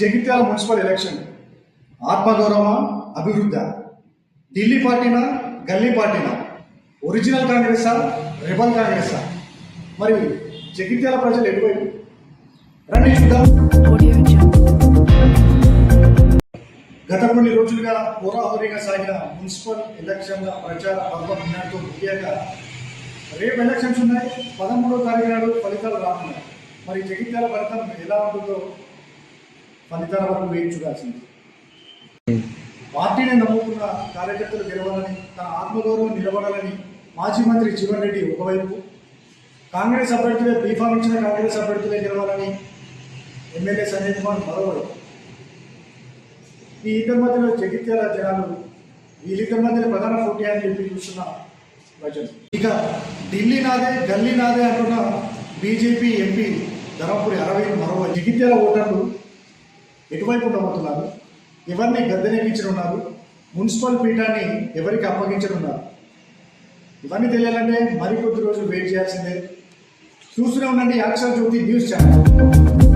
Jagtial municipal election. ఆత్మగౌరవ అభివృద్ధి? ఢిల్లీ పార్టీనా? గల్లీ పార్టీనా? ఒరిజినల్ కాంగ్రెసా రెబల్ కాంగ్రెసా మరి జగిత్యాల ప్రజలు ఎటువైపు? రండి చూద్దాం. గత కొన్ని రోజులుగా హోరాహోరీగా సాగిన మున్సిపల్ ఎలక్షన్ల ప్రచార పర్వం ముఖ్యంగా రేపు ఎలక్షన్స్ ఉన్నాయి. పదమూడో తారీఖు నాడు ఫలితాలు రానున్నాయి. మరి జగిత్యాల ఫలితం ఎలా ఉంటుందో ఫలితాల వరకు వేచి చూడాల్సింది పార్టీని నమ్ముకున్న కార్యకర్తలు గెలవాలని తన ఆత్మగౌరవం నిలబడాలని మాజీ మంత్రి జీవన్ రెడ్డి ఒకవైపు కాంగ్రెస్ అభ్యర్థులే బీఫామ్ ఇచ్చిన కాంగ్రెస్ అభ్యర్థులే గెలవాలని ఎమ్మెల్యే సంజయ్ కుమార్ మరోవైపు. ఈ ఇద్దరి మధ్యలో జగిత్యాల జనాలు వీళ్ళిద్దరి మధ్యలో ప్రధాన పోటీ అని చెప్పి చూస్తున్న ప్రజలు. ఇక ఢిల్లీ నాదే గల్లీ నాదే అంటున్న బీజేపీ ఎంపీ ధర్మపురి అరవింద్ మరో జగిత్యాల ఓటర్లు ఎటువైపు నమ్ముతున్నారు ఎవరిని గద్దెనెక్కించనున్నారు? మున్సిపల్ పీఠాన్ని ఎవరికి అప్పగించనున్నారు? ఇవన్నీ తెలియాలంటే మరికొద్ది రోజులు వెయిట్ చేయాల్సిందే. చూస్తూనే ఉండండి యాక్షన్ జ్యోతి న్యూస్ ఛానల్.